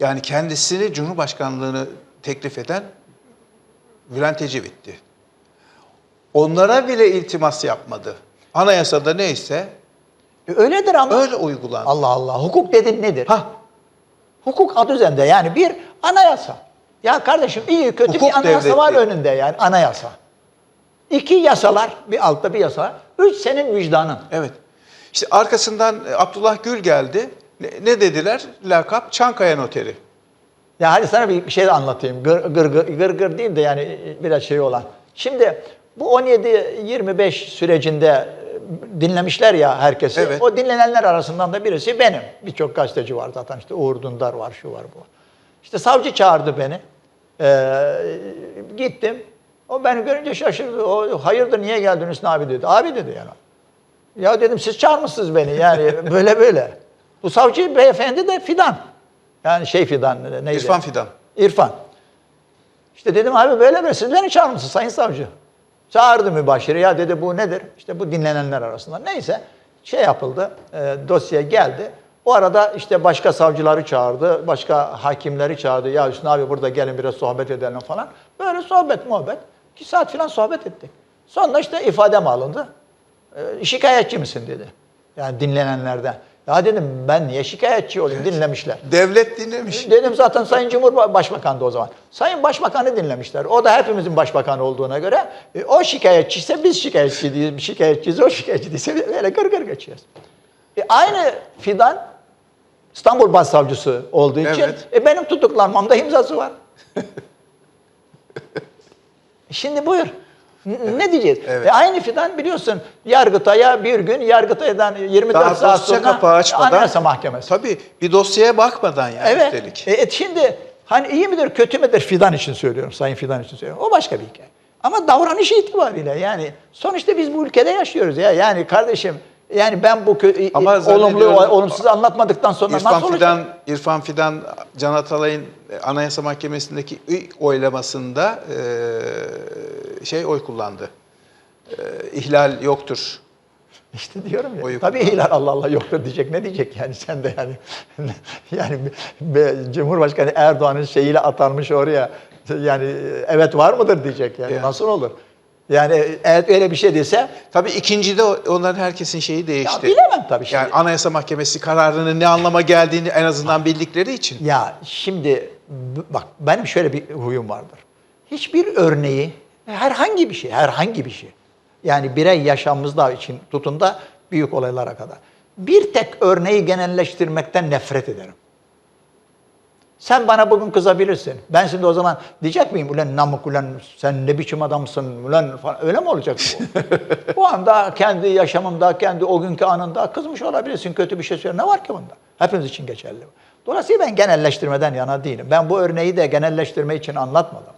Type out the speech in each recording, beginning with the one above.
Yani kendisini Cumhurbaşkanlığını teklif eden Bülent Ecevit'ti. Onlara bile iltimas yapmadı. Anayasada neyse E, Öyledir ama. öyle uygulandı. Allah Allah. Hukuk dedin nedir? Ha, Hukuk adı üzerinde yani bir anayasa. Ya kardeşim iyi kötü Hukuk bir anayasa var devleti. önünde yani anayasa. İki yasalar, bir altta bir yasa. Üç senin vicdanın. evet. İşte arkasından e, Abdullah Gül geldi. Ne, dediler? Lakap Çankaya Noteri. Ya hadi sana bir şey anlatayım. Gır gır gır, gır, gır değil de yani biraz şey olan. Şimdi bu 17-25 sürecinde e, dinlemişler ya herkesi. Evet. O dinlenenler arasından da birisi benim. Birçok gazeteci var zaten işte Uğur Dündar var, şu var, bu var. İşte savcı çağırdı beni. Ee, gittim. O beni görünce şaşırdı. O hayırdır niye geldin Hüsnü abi dedi. Abi dedi yani. Ya dedim siz çağırmışsınız beni yani böyle böyle. Bu savcı beyefendi de Fidan. Yani şey Fidan neydi? İrfan Fidan. İrfan. İşte dedim abi böyle böyle siz beni çağırmışsınız sayın savcı. Çağırdı mübaşiri ya dedi bu nedir? İşte bu dinlenenler arasında. Neyse şey yapıldı e, dosya geldi. O arada işte başka savcıları çağırdı, başka hakimleri çağırdı. Ya Hüsnü abi burada gelin biraz sohbet edelim falan. Böyle sohbet muhabbet. İki saat falan sohbet ettik. Sonra işte ifadem alındı. E, şikayetçi misin dedi. Yani dinlenenlerden. Ya dedim ben niye şikayetçi olayım dinlemişler. Devlet dinlemiş. Dedim zaten Sayın Cumhurbaşkanı da o zaman. Sayın Başbakanı dinlemişler. O da hepimizin başbakanı olduğuna göre e, o şikayetçiyse biz şikayetçi değiliz. Şikayetçiyiz o şikayetçi değilse böyle gır gır geçiyoruz. E, aynı Fidan İstanbul Başsavcısı olduğu için Evet. e, benim tutuklanmamda imzası var. Şimdi buyur. N- Ne diyeceğiz? Evet. E, aynı Fidan biliyorsun Yargıtay'a bir gün Yargıtay'dan 24 Daha saat sonra kapağı açmadan. Anayasa Mahkemesi. Tabii bir dosyaya bakmadan yani Evet. üstelik. E, e, şimdi hani iyi midir kötü müdür Fidan için söylüyorum. Sayın Fidan için söylüyorum. O başka bir hikaye. Ama davranış itibariyle yani sonuçta biz bu ülkede yaşıyoruz ya. Yani kardeşim yani ben bu Ama olumlu olumsuz anlatmadıktan sonra İrfan nasıl olacak? Fidan, İrfan Fidan, Can Atalay'ın e, Anayasa Mahkemesi'ndeki oylamasında e, şey oy kullandı. E, ihlal yoktur. İşte diyorum ya. Oyu tabii ihlal Allah Allah yoktur diyecek. Ne diyecek yani sen de yani. yani be- Cumhurbaşkanı Erdoğan'ın şeyiyle atanmış oraya. Yani evet var mıdır diyecek yani. Ya. Nasıl olur? Yani eğer öyle bir şey dese Tabii ikincide onların herkesin şeyi değişti. ya bilemem tabii şimdi. Yani Anayasa Mahkemesi kararının ne anlama geldiğini en azından bildikleri için. Ya şimdi bak benim şöyle bir huyum vardır. Hiçbir örneği herhangi bir şey, herhangi bir şey. Yani birey yaşamımızda için tutun da büyük olaylara kadar. Bir tek örneği genelleştirmekten nefret ederim. Sen bana bugün kızabilirsin. Ben şimdi o zaman diyecek miyim? Ulan namık ulan sen ne biçim adamsın ulan falan. Öyle mi olacak bu? bu anda kendi yaşamımda, kendi o günkü anında kızmış olabilirsin. Kötü bir şey söyle. Ne var ki bunda? Hepimiz için geçerli. Dolayısıyla ben genelleştirmeden yana değilim. Ben bu örneği de genelleştirme için anlatmadım.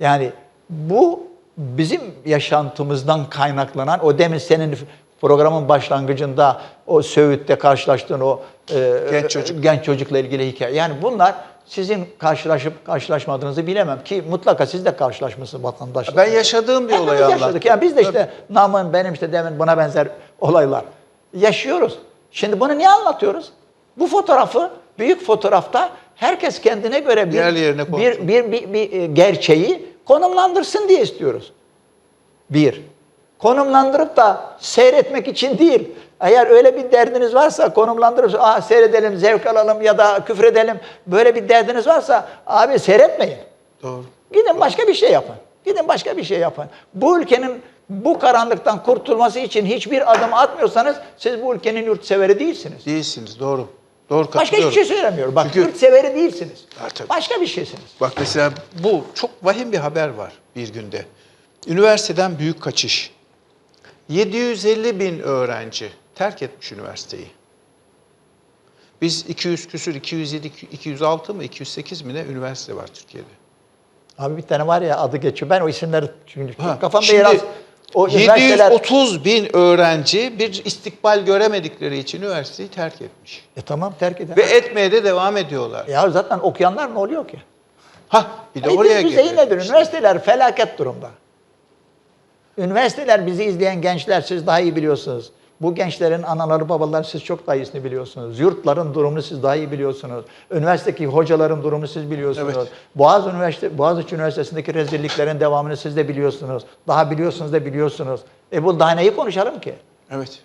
Yani bu bizim yaşantımızdan kaynaklanan o demin senin programın başlangıcında o Söğüt'te karşılaştığın o e, Genç çocuk. genç çocukla ilgili hikaye. Yani bunlar sizin karşılaşıp karşılaşmadığınızı bilemem ki mutlaka siz de karşılaşmışsınız vatandaşlar. Ben yaşadığım bir olayı yaşadık. anlattım. Yani biz de işte Namın benim işte demin buna benzer olaylar yaşıyoruz. Şimdi bunu niye anlatıyoruz? Bu fotoğrafı büyük fotoğrafta herkes kendine göre bir yerine konsun. bir, bir, bir, bir e, gerçeği konumlandırsın diye istiyoruz. Bir. Konumlandırıp da seyretmek için değil. Eğer öyle bir derdiniz varsa konumlandırıp Aa, seyredelim, zevk alalım ya da küfredelim. Böyle bir derdiniz varsa abi seyretmeyin. Doğru. Gidin başka bir şey yapın. Gidin başka bir şey yapın. Bu ülkenin bu karanlıktan kurtulması için hiçbir adım atmıyorsanız siz bu ülkenin yurtseveri değilsiniz. Değilsiniz doğru. Doğru Başka hiçbir şey söylemiyorum. Bak Çünkü- yurtseveri değilsiniz. Tabii. Başka bir şeysiniz. Bak mesela bu çok vahim bir haber var bir günde. Üniversiteden büyük kaçış. 750 bin öğrenci terk etmiş üniversiteyi. Biz 200 küsür, 207, 206 mı, 208 mi ne üniversite var Türkiye'de. Abi bir tane var ya adı geçiyor. Ben o isimleri çünkü Ha, kafamda şimdi yer az. O üniversiteler... 730 bin öğrenci bir istikbal göremedikleri için üniversiteyi terk etmiş. E tamam terk eder. Ve etmeye de devam ediyorlar. Ya zaten okuyanlar ne oluyor ki? Ha bir de Eğitim oraya geliyor. nedir? Üniversiteler felaket durumda. Üniversiteler bizi izleyen gençler siz daha iyi biliyorsunuz. Bu gençlerin anaları babaları siz çok daha iyisini biliyorsunuz. Yurtların durumunu siz daha iyi biliyorsunuz. Üniversitedeki hocaların durumunu siz biliyorsunuz. Evet. Boğaz Üniversite Boğaziçi Üniversitesi'ndeki rezilliklerin devamını siz de biliyorsunuz. Daha biliyorsunuz da biliyorsunuz. E bu daha neyi konuşalım ki? Evet.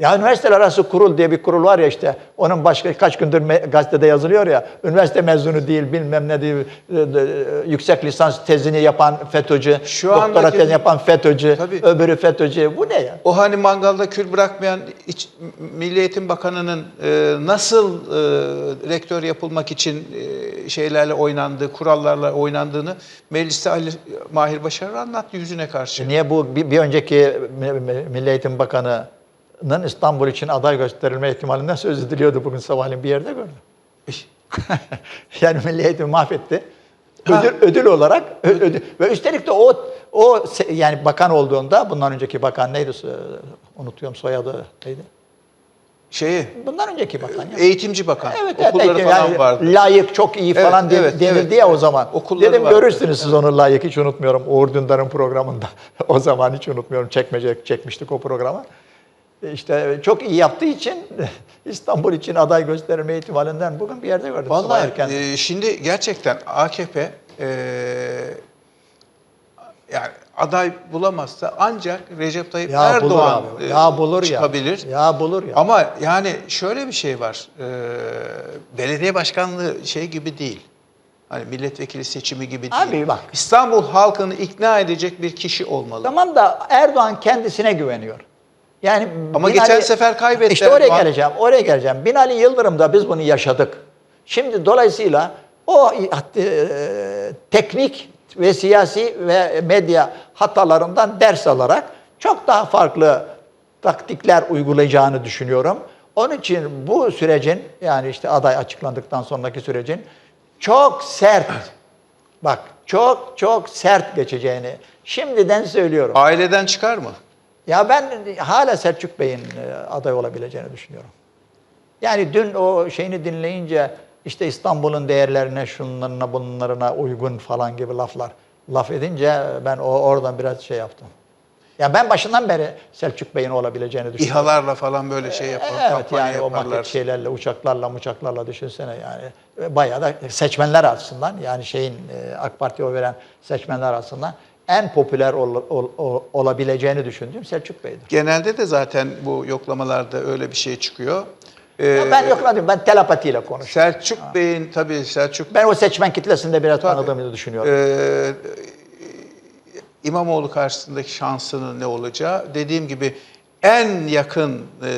Ya üniversiteler arası kurul diye bir kurul var ya işte. Onun başka kaç gündür gazetede yazılıyor ya. Üniversite mezunu değil bilmem ne değil. e, e, yüksek lisans tezini yapan FETÖ'cü. Şu doktora andaki- tezini yapan FETÖ'cü. Tabii. Öbürü FETÖ'cü. Bu ne ya? O hani mangalda kül bırakmayan İç- Milli Eğitim Bakanı'nın e, nasıl e, rektör yapılmak için e, şeylerle oynandığı, kurallarla oynandığını mecliste Ali Mahir Başarır anlattı yüzüne karşı. Niye bu bir, bir önceki Mi- Mi- Milli Eğitim Bakanı'nın İstanbul için aday gösterilme ihtimalinden söz ediliyordu bugün sabahleyin bir yerde gördüm. yani Milli Eğitimi mahvetti. Ha. Ödül, ödül olarak ödül. ve üstelik de o o yani bakan olduğunda bundan önceki bakan neydi? Unutuyorum soyadı neydi? Şeyi, Bundan önceki bakan ya. eğitimci bakan. Evet, evet, Okulları evet, falan yani vardı. layık çok iyi Evet, falan evet, denildi evet, ya o zaman. Okulları Dedim vardı. görürsünüz siz onu layık hiç unutmuyorum. Uğur Dündar'ın programında. o zaman hiç unutmuyorum. Çekmece çekmiştik o programı. İşte çok iyi yaptığı için İstanbul için aday gösterilme ihtimalinden bugün bir yerde gördüm. Vallahi erken. e, şimdi gerçekten AKP e, yani aday bulamazsa ancak Recep Tayyip ya bulur Erdoğan abi. e, Ya bulur ya. çıkabilir. Ya bulur ya. Ama yani şöyle bir şey var. e, belediye başkanlığı şey gibi değil. Hani milletvekili seçimi gibi değil. Abi bak. İstanbul halkını ikna edecek bir kişi olmalı. Tamam da Erdoğan kendisine güveniyor. Yani Ama Binali- geçen sefer kaybetti İşte oraya Erdoğan. geleceğim. Oraya geleceğim. Binali Yıldırım'da biz bunu yaşadık. Şimdi dolayısıyla o e, teknik ve siyasi ve medya hatalarından ders alarak çok daha farklı taktikler uygulayacağını düşünüyorum. Onun için bu sürecin yani işte aday açıklandıktan sonraki sürecin çok sert bak çok çok sert geçeceğini şimdiden söylüyorum. Aileden çıkar mı? Ya ben hala Selçuk Bey'in e, aday olabileceğini düşünüyorum. Yani dün o şeyini dinleyince işte İstanbul'un değerlerine, şunlarına, bunlarına uygun falan gibi laflar laf edince ben o oradan biraz şey yaptım. Ya ben başından beri Selçuk Bey'in olabileceğini düşünüyorum. İHA'larla falan böyle şey yapar, Evet kampanya yani o yaparlar. maket şeylerle, uçaklarla, uçaklarla düşünsene yani. E, Bayağı da seçmenler açısından yani şeyin e, AK Parti'ye oy veren seçmenler açısından en popüler ol- ol- ol- olabileceğini düşündüğüm Selçuk Bey'dir. Genelde de zaten bu yoklamalarda öyle bir şey çıkıyor. Ee, Ya ben yokladım, ben telepatiyle konuşuyorum. Selçuk Bey'in tabii Selçuk Ben o seçmen kitlesinde biraz Tabii. tanıdığımı düşünüyorum. Ee, İmamoğlu karşısındaki şansının ne olacağı dediğim gibi en yakın e,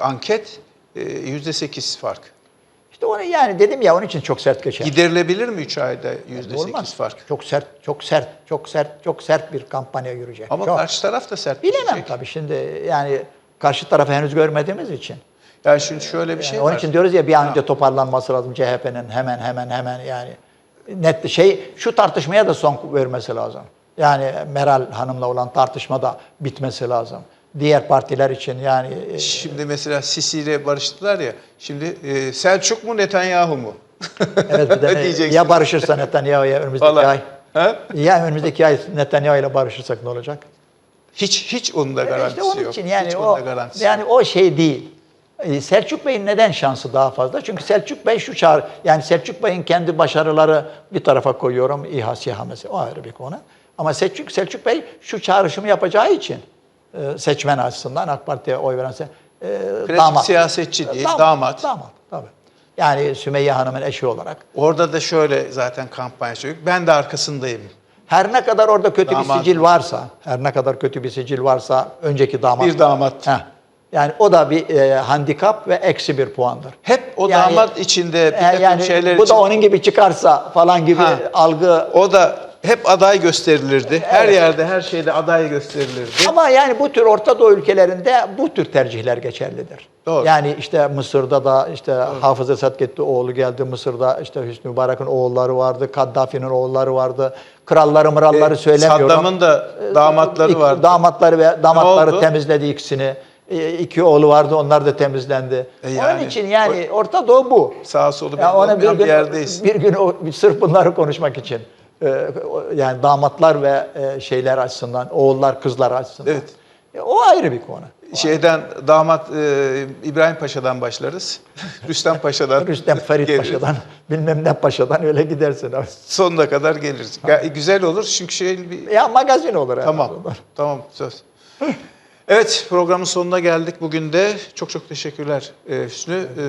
anket e, yüzde sekiz fark. İşte onu yani dedim ya onun için çok sert geçer. Giderilebilir mi 3 ayda yüzde Olmaz. sekiz fark? Çok sert, çok sert, çok sert, çok sert bir kampanya yürüyecek. Ama Çok. karşı taraf da sert Bilemem düşecek. tabii şimdi yani karşı tarafı henüz görmediğimiz için. Yani şimdi şöyle bir Yani şey onun var. için diyoruz ya bir an önce toparlanması lazım CHP'nin hemen hemen hemen yani net şey şu tartışmaya da son vermesi lazım. Yani Meral Hanım'la olan tartışma da bitmesi lazım. Diğer partiler için yani e, Şimdi mesela Sisi ile barıştılar ya. Şimdi e, Selçuk mu Netanyahu mu? evet bir de e, ya barışırsa Netanyahu ya önümüzdeki Vallahi. ay. Ha? Ya önümüzdeki ay Netanyahu ile barışırsak ne olacak? Hiç hiç onun da garantisi işte onun yok. için yani hiç o yani yok. o şey değil. Ee, Selçuk Bey'in neden şansı daha fazla? Çünkü Selçuk Bey şu çağrı, yani Selçuk Bey'in kendi başarıları bir tarafa koyuyorum. İHA, SİHA mesela o ayrı bir konu. Ama Selçuk, Selçuk Bey şu çağrışımı yapacağı için e, seçmen açısından AK Parti'ye oy verense e, Klasik siyasetçi değil, damat. Damat, tabii. Yani Sümeyye Hanım'ın eşi olarak. Orada da şöyle zaten kampanya çocuk. Ben de arkasındayım. Her ne kadar orada kötü bir Damat. sicil varsa, her ne kadar kötü bir sicil varsa önceki damat. Bir damat. Heh. Yani o da bir e, handikap ve eksi bir puandır. Hep o Yani- damat içinde bir E, yani şeyler bu için. da onun gibi çıkarsa falan gibi Ha. algı. O da hep aday gösterilirdi. Her yerde, her şeyde aday gösterilirdi. Ama yani bu tür Orta Doğu ülkelerinde bu tür tercihler geçerlidir. Doğru. Yani işte Mısır'da da işte Hafız Esad gitti oğlu geldi. Mısır'da işte Hüsnü Mübarek'in oğulları vardı. Kaddafi'nin oğulları vardı. Kralları mıralları E, söylemiyorum. Saddam'ın da damatları İki- vardı. Damatları ve damatları temizledi ikisini. E, İki oğlu vardı onlar da temizlendi. E yani, Onun için yani Orta Doğu bu. Sağa solu bir olmayan gün, bir yerdeyiz. bir gün o, sırf bunları konuşmak için. E, o- yani damatlar ve e, şeyler açısından, oğullar kızlar açısından. Evet. E, o ayrı bir konu. Şeyden damat e, İbrahim Paşa'dan başlarız. Rüstem Paşa'dan. Rüstem Ferit geliriz. Paşa'dan, bilmem ne Paşa'dan öyle gidersin abi. Sonuna kadar geliriz. Ga- Güzel olur çünkü şey bir Ya magazin olur herhalde. Tamam. Tamam söz. Evet programın sonuna geldik bugün de. Çok çok teşekkürler e, Hüsnü. E,